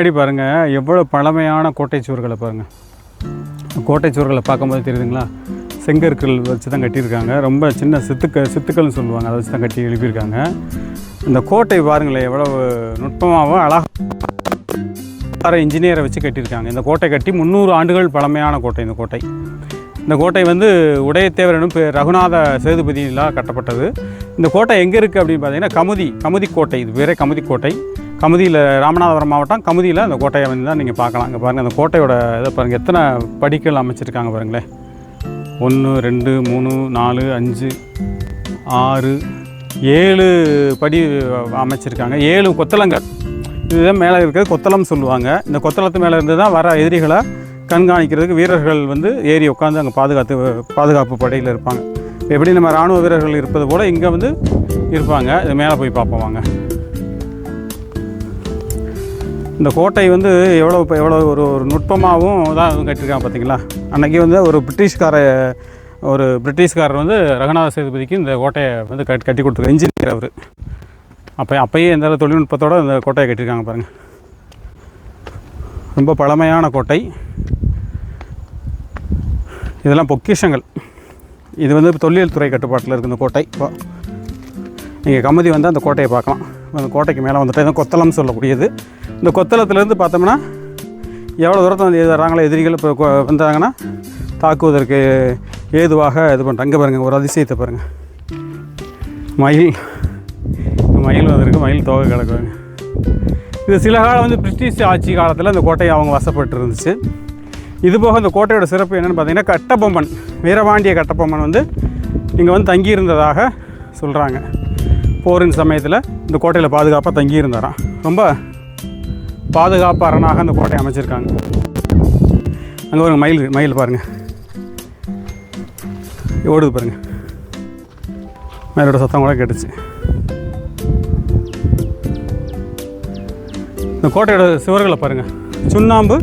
பின்னாடி பாருங்கள் எவ்வளோ பழமையான கோட்டை சுவர்களை பாருங்கள் கோட்டை சுவர்களை பார்க்கும்போது தெரியுதுங்களா? செங்கற்கள் வச்சு தான் கட்டியிருக்காங்க. ரொம்ப சின்ன சித்துக்க சித்துக்கள்னு சொல்லுவாங்க. அதை வச்சு தான் கட்டி எழுப்பியிருக்காங்க. இந்த கோட்டை பாருங்களேன் எவ்வளவு நுட்பமாகவும் அழகாக இன்ஜினியரை வச்சு கட்டியிருக்காங்க. இந்த கோட்டை கட்டி முந்நூறு ஆண்டுகள் பழமையான கோட்டை இந்த கோட்டை. இந்த கோட்டை வந்து உடையத்தேவர் எனும் பே- ரகுநாத சேதுபதியிலாக கட்டப்பட்டது. இந்த கோட்டை எங்கே இருக்குது அப்படின்னு பார்த்தீங்கன்னா கமுதி கமுதி கோட்டை. இது பேரே கமுதி கோட்டை. கமுதியில் ராமநாதபுரம் மாவட்டம் கமுதியில் அந்த கோட்டையை வந்து தான் நீங்கள் பார்க்கலாம். இங்கே பாருங்கள் அந்த கோட்டையோட இதை பாருங்கள் எத்தனை படிக்கல் அமைச்சிருக்காங்க பாருங்களேன். ஒன்று ரெண்டு மூணு நாலு அஞ்சு ஆறு ஏழு படி அமைச்சிருக்காங்க. ஏழு கொத்தளங்கள். இதுதான் மேலே இருக்கிறது கொத்தளம் சொல்லுவாங்க. இந்த கொத்தளத்து மேலே இருந்து தான் வர எதிரிகளை கண்காணிக்கிறதுக்கு வீரர்கள் வந்து ஏறி உட்காந்து அங்கே பாதுகாத்து பாதுகாப்பு படையில் இருப்பாங்க. எப்படி நம்ம இராணுவ வீரர்கள் இருப்பது போல் இங்கே வந்து இருப்பாங்க. இது மேலே போய் பார்ப்போம் வாங்க. இந்த கோட்டை வந்து எவ்வளோ இப்போ எவ்வளோ ஒரு ஒரு நுட்பமாகவும் தான் கட்டியிருக்காங்க பார்த்தீங்களா? அன்றைக்கி வந்து ஒரு பிரிட்டிஷ்கார ஒரு பிரிட்டிஷ்காரர் வந்து ரகுநாத சேதுபதிக்கு இந்த கோட்டையை வந்து கட் கட்டி கொடுத்துருக்காரு. இன்ஜினியர் அவர். அப்போ அப்போயே இந்த தொழில்நுட்பத்தோடு இந்த கோட்டையை கட்டியிருக்காங்க பாருங்கள் ரொம்ப பழமையான கோட்டை. இதெல்லாம் பொக்கிஷங்கள். இது வந்து தொல்லியல் துறை கட்டுப்பாட்டில் இருக்குது இந்த கோட்டை. இப்போ நீங்கள் கமதி வந்து அந்த கோட்டையை பார்க்கலாம். அந்த கோட்டைக்கு மேலே வந்துட்டு கொத்தளம்னு கொத்தளம் சொல்லக்கூடியது. இந்த கொத்தளத்துலேருந்து பார்த்தோம்னா எவ்வளோ தூரத்தை வந்து எது வராங்களோ எதிரிகள் இப்போ வந்தாங்கன்னா தாக்குவதற்கு ஏதுவாக இது பண்ணுறாங்க அங்கே பாருங்கள் ஒரு அதிசயத்தை பாருங்கள் மயில் மயில் வந்திருக்கு மயில் தோகை கிடக்குறாங்க இது சில காலம் வந்து பிரிட்டிஷ் ஆட்சி காலத்தில் இந்த கோட்டையை அவங்க வசப்பட்டு இருந்துச்சு இது போக இந்த கோட்டையோட சிறப்பு என்னென்னு பார்த்தீங்கன்னா கட்டபொம்மன் வீரபாண்டிய கட்டபொம்மன் வந்து இங்கே வந்து தங்கியிருந்ததாக சொல்கிறாங்க போரின் சமயத்தில் இந்த கோட்டையில் பாதுகாப்பாக தங்கியிருந்தாராம் ரொம்ப பாதுகாப்பு அரணாக அந்த கோட்டையை அமைச்சிருக்காங்க. அங்கே ஒரு மயில் மயில் பாருங்கள் ஓடுது பாருங்கள் மயிலோட சத்தம் கூட கேட்டுச்சு. இந்த கோட்டையோட சுவர்களை பாருங்கள் சுண்ணாம்பு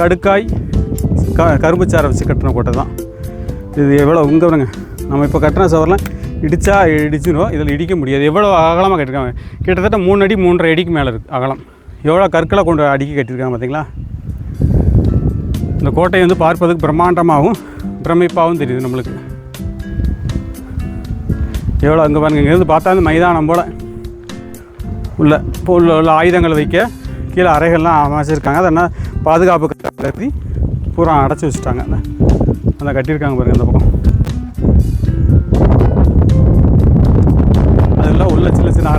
கடுக்காய் க கரும்புச்சாரை வச்சு கட்டின கோட்டை தான். இது எவ்வளோ உங்க பாருங்க. நம்ம இப்போ கட்டின சுவர்லாம் இடித்தா இடிச்சிடும் இதில் இடிக்க முடியாது. எவ்வளோ அகலமாக கட்டிருக்காங்க? கிட்டத்தட்ட மூணு அடி மூன்றரை அடிக்கு மேலே இருக்குது அகலம். எவ்வளோ கற்களை கொண்டு அடிக்க கட்டியிருக்காங்க பார்த்தீங்களா? இந்த கோட்டையை வந்து பார்ப்பதுக்கு பிரம்மாண்டமாகவும் பிரமிப்பாகவும் தெரியுது நம்மளுக்கு. எவ்வளோ அங்கே பாருங்க இங்கேருந்து பார்த்தா அந்த மைதானம் போல். உள்ள இப்போ உள்ள உள்ள ஆயுதங்கள் வைக்க கீழே அறைகள்லாம் அமைச்சிருக்காங்க. அதை என்ன பாதுகாப்பு கட்டி பூரா அடைச்சி வச்சுட்டாங்க. அந்த அந்த கட்டியிருக்காங்க பாருங்கள் அந்த பக்கம்.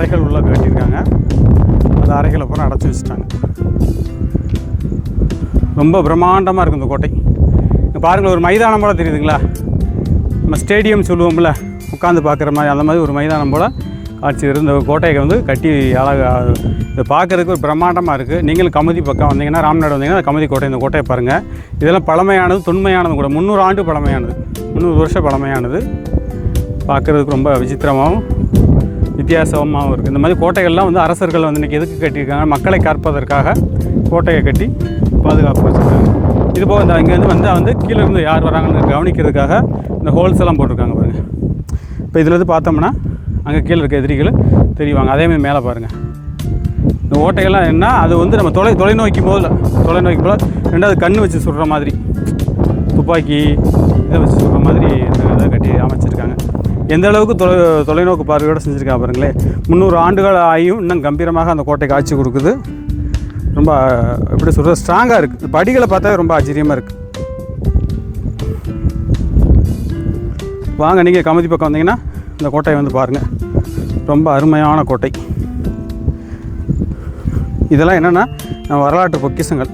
அறைகள் உள்ளே கட்டியிருக்காங்க. அந்த அறைகளை பூரா அடைச்சி வச்சுட்டாங்க. ரொம்ப பிரம்மாண்டமாக இருக்கும் இந்த கோட்டை. இங்கே பாருங்கள் ஒரு மைதானம் போல் தெரியுதுங்களா? நம்ம ஸ்டேடியம் சொல்லுவோம்ல உட்காந்து பார்க்குற மாதிரி அந்த மாதிரி ஒரு மைதானம் போல் காட்சி இருந்த கோட்டையை வந்து கட்டி அழகாக இது பார்க்குறதுக்கு ஒரு பிரம்மாண்டமாக இருக்குது நீங்களும் கமதி பக்கம் வந்தீங்கன்னா ராம்நாடு வந்தீங்கன்னா கமதி கோட்டை இந்த கோட்டையை பாருங்கள் இதெல்லாம் பழமையானது தொன்மையானது கூட. முந்நூறு ஆண்டு பழமையானது. முந்நூறு வருஷம் பழமையானது. பார்க்குறதுக்கு ரொம்ப விசித்திரமாகவும் வித்தியாசமாகவும் இருக்குது இந்த மாதிரி கோட்டைகள்லாம் வந்து அரசர்கள் வந்து இன்றைக்கி எதுக்கு கட்டியிருக்காங்க? மக்களை காப்பதற்காக கோட்டையை கட்டி பாதுகாப்பு வச்சுருக்காங்க. இது போக இந்த இங்கேருந்து வந்தால் வந்து கீழே இருந்து யார் வராங்கன்னு கவனிக்கிறதுக்காக இந்த ஹோல்ஸ் எல்லாம் போட்டிருக்காங்க பாருங்கள் இப்போ இதில் இருந்து பார்த்தோம்னா அங்கே கீழே இருக்க எதிரிகள் தெரிவாங்க. அதேமாதிரி மேலே பாருங்கள் இந்த ஓட்டைகள்லாம் என்ன? அது வந்து நம்ம தொலை தொலைநோக்கி போதில் தொலைநோக்கி போல ரெண்டாவது கண் வச்சு சுடுற மாதிரி. துப்பாக்கி இதை வச்சு சுடுற மாதிரி இந்த இதை கட்டி அமைச்சிருக்காங்க. எந்த அளவுக்கு தொலை தொலைநோக்கு பார்வையோடு செஞ்சுருக்காங்க பாருங்களேன் முந்நூறு ஆண்டுகள் ஆகியும் இன்னும் கம்பீரமாக அந்த கோட்டை காட்சி கொடுக்குது. ரொம்ப எப்படி சொல்கிறது ஸ்ட்ராங்காக இருக்குது படிகளை பார்த்தா ரொம்ப ஆச்சரியமாக இருக்குது வாங்க நீங்கள் கமதி பக்கம் வந்தீங்கன்னா இந்த கோட்டையை வந்து பாருங்கள் ரொம்ப அருமையான கோட்டை. இதெல்லாம் என்னென்னா வரலாற்று பொக்கிஷங்கள்.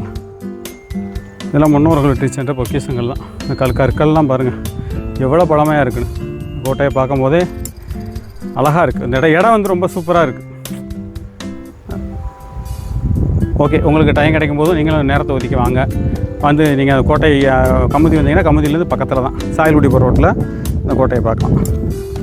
இதெல்லாம் முன்னோர்கள் விட்டு சென்ற பொக்கிசங்கள் தான் இந்த கல் கற்கள்லாம் பாருங்கள் எவ்வளோ பழமையாக இருக்குன்னு. கோட்டையை பார்க்கும்போதே அழகாக இருக்குது இந்த இடம் இடம் வந்து ரொம்ப சூப்பராக இருக்குது ஓகே உங்களுக்கு டைம் கிடைக்கும் போது நீங்களும் நேரத்தை ஒதுக்கி வாங்க. வந்து நீங்கள் கோட்டை கமுதி வந்தீங்கன்னா கமுதியிலேருந்து பக்கத்தில் தான். சாயல்குடி போகிற ரோட்டில் இந்த கோட்டையை பார்க்கலாம்.